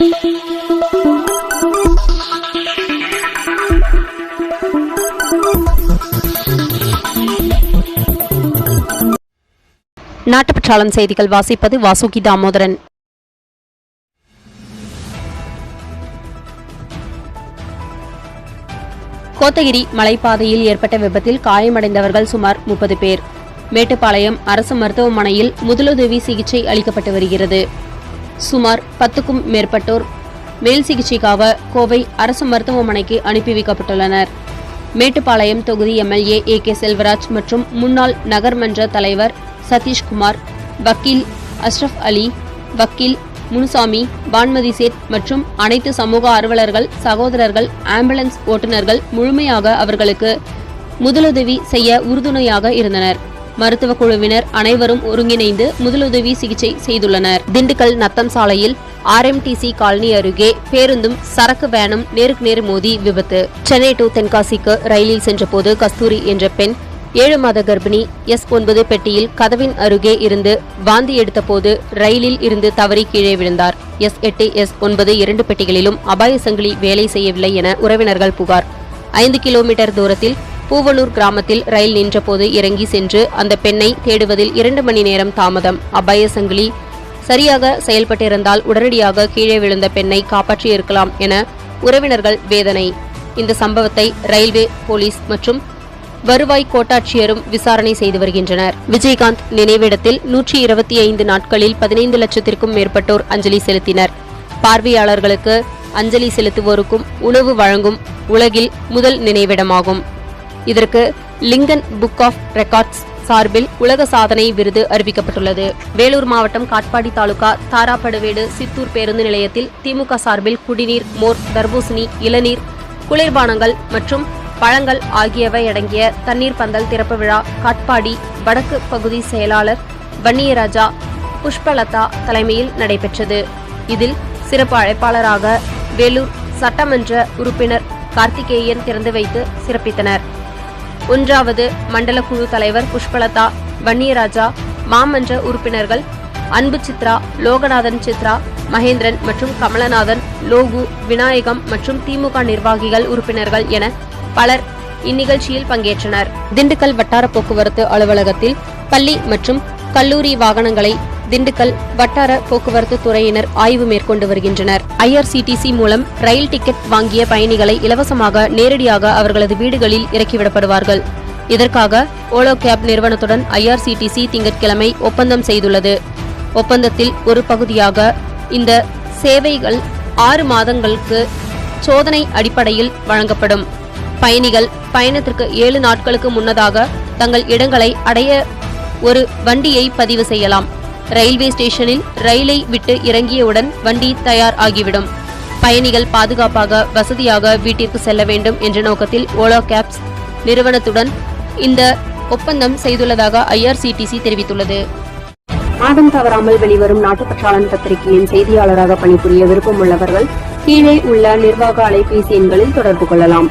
நாட்டுப்பற்றாளன் செய்திகள் வாசிப்பது வாசுகி தாமோதரன். கோத்தகிரி மலைப்பாதையில் ஏற்பட்ட விபத்தில் காயமடைந்தவர்கள் சுமார் முப்பது பேர். மேட்டுப்பாளையம் அரசு மருத்துவமனையில் முதலுதவி சிகிச்சை அளிக்கப்பட்டு வருகிறது. சுமார் பத்துக்கும் மேற்பட்டோர் மேல் சிகிச்சைக்காக கோவை அரசு மருத்துவமனைக்கு அனுப்பி வைக்கப்பட்டுள்ளனர். மேட்டுப்பாளையம் தொகுதி எம்எல்ஏ ஏ கே செல்வராஜ் மற்றும் முன்னாள் நகர்மன்ற தலைவர் சதீஷ்குமார் வக்கீல் அஷ்ரஃப் அலி வக்கீல் முனுசாமி பான்மதி சேத் மற்றும் அனைத்து சமூக அலுவலர்கள் சகோதரர்கள் ஆம்புலன்ஸ் ஓட்டுநர்கள் முழுமையாக அவர்களுக்கு முதலுதவி செய்ய உறுதுணையாக இருந்தனர். மருத்துவ குழுவினர் அனைவரும் ஒருங்கிணைந்து முதலுதவி சிகிச்சை செய்துள்ளனர். திண்டுக்கல் நத்தம் சாலையில் ஆர்எம்டிசி காலனி அருகே பேருந்தும் சரக்கு வேனும் நேருக்கு நேர் மோதி விபத்து. சென்னை டு தென்காசிக்கு ரயிலில் சென்றபோது கஸ்தூரி என்ற பெண் ஏழு மாத கர்ப்பிணி எஸ் ஒன்பது பெட்டியில் கதவின் அருகே இருந்து வாந்தி எடுத்தபோது ரயிலில் இருந்து தவறி கீழே விழுந்தார். எஸ் எட்டு எஸ் ஒன்பது இரண்டு பெட்டிகளிலும் அபாய சங்கிலி வேலை செய்யவில்லை என உறவினர்கள் புகார். ஐந்து கிலோமீட்டர் தூரத்தில் பூவலூர் கிராமத்தில் ரயில் நின்றபோது இறங்கி சென்று அந்த பெண்ணை தேடுவதில் இரண்டு மணி நேரம் தாமதம். அபாய சங்கிலி. சரியாக செயல்பட்டிருந்தால் உடனடியாக கீழே விழுந்த பெண்ணை காப்பாற்றியிருக்கலாம் என உறவினர்கள் வேதனை. இந்த சம்பவத்தை ரயில்வே போலீஸ் மற்றும் வருவாய் கோட்டாட்சியரும் விசாரணை செய்து வருகின்றனர். விஜயகாந்த் நினைவிடத்தில் நூற்றி இருபத்தி ஐந்து நாட்களில் பதினைந்து லட்சத்திற்கும் மேற்பட்டோர் அஞ்சலி செலுத்தினர். பார்வையாளர்களுக்கு அஞ்சலி செலுத்துவோருக்கும் உணவு வழங்கும் உலகில் முதல் நினைவிடமாகும். இதற்கு லிங்கன் புக் ஆஃப் ரெக்கார்ட்ஸ் சார்பில் உலக சாதனை விருது அறிவிக்கப்பட்டுள்ளது. வேலூர் மாவட்டம் காட்பாடி தாலுகா தாராப்படுவேடு சித்தூர் பேருந்து நிலையத்தில் திமுக சார்பில் குடிநீர் மோர் தர்பூசணி இளநீர் குளிர்பானங்கள் மற்றும் பழங்கள் ஆகியவை அடங்கிய தண்ணீர் பந்தல் திறப்பு விழா காட்பாடி வடக்கு பகுதி செயலாளர் வன்னியராஜா புஷ்பலதா தலைமையில் நடைபெற்றது. இதில் சிறப்பு அழைப்பாளராக வேலூர் சட்டமன்ற உறுப்பினர் கார்த்திகேயன் திறந்து வைத்து சிறப்பித்தனர். ஒன்றாவது மண்டல குழு தலைவர் புஷ்பலதா வன்னியராஜா மாமன்ற உறுப்பினர்கள் அன்பு சித்ரா லோகநாதன் சித்ரா மகேந்திரன் மற்றும் கமலநாதன் லோகு விநாயகம் மற்றும் திமுக நிர்வாகிகள் உறுப்பினர்கள் என பலர் இந்நிகழ்ச்சியில் பங்கேற்றனர். திண்டுக்கல் வட்டார போக்குவரத்து அலுவலகத்தில் பள்ளி மற்றும் கல்லூரி வாகனங்களை திண்டுக்கல் வட்டார போக்குவரத்து துறையினர் ஆய்வு மேற்கொண்டு வருகின்றனர். ஐஆர்சிடிசி மூலம் ரயில் டிக்கெட் வாங்கிய பயணிகளை இலவசமாக நேரடியாக அவர்களது வீடுகளில் இறக்கிவிடப்படுவார்கள். இதற்காக ஓலோ கேப் நிறுவனத்துடன் ஐஆர்சிடிசி திங்கட்கிழமை ஒப்பந்தம் செய்துள்ளது. ஒப்பந்தத்தில் ஒரு பகுதியாக இந்த சேவைகள் ஆறு மாதங்களுக்கு சோதனை அடிப்படையில் வழங்கப்படும். பயணிகள் பயணத்திற்கு ஏழு நாட்களுக்கு முன்னதாக தங்கள் இடங்களை அடைய ஒரு வண்டியை பதிவு செய்யலாம். ரயில்வே ஸ்டேஷனில் ரயிலை விட்டு இறங்கியவுடன் வண்டி தயார் ஆகிவிடும். பயணிகள் பாதுகாப்பாக வசதியாக வீட்டிற்கு செல்ல வேண்டும் என்ற நோக்கத்தில் ஓலோ கேப்ஸ் நிறுவனத்துடன் இந்த ஒப்பந்தம் செய்துள்ளதாக ஐஆர்சிடிசி தெரிவித்துள்ளது. மாதம் தவறாமல் வெளிவரும் நாட்டுப்பற்றாளன் பத்திரிகையின் செய்தியாளராக பணிபுரிய விருப்பமுள்ளவர்கள் கீழே உள்ள நிர்வாக அலைபேசி எண்களில் தொடர்பு கொள்ளலாம்.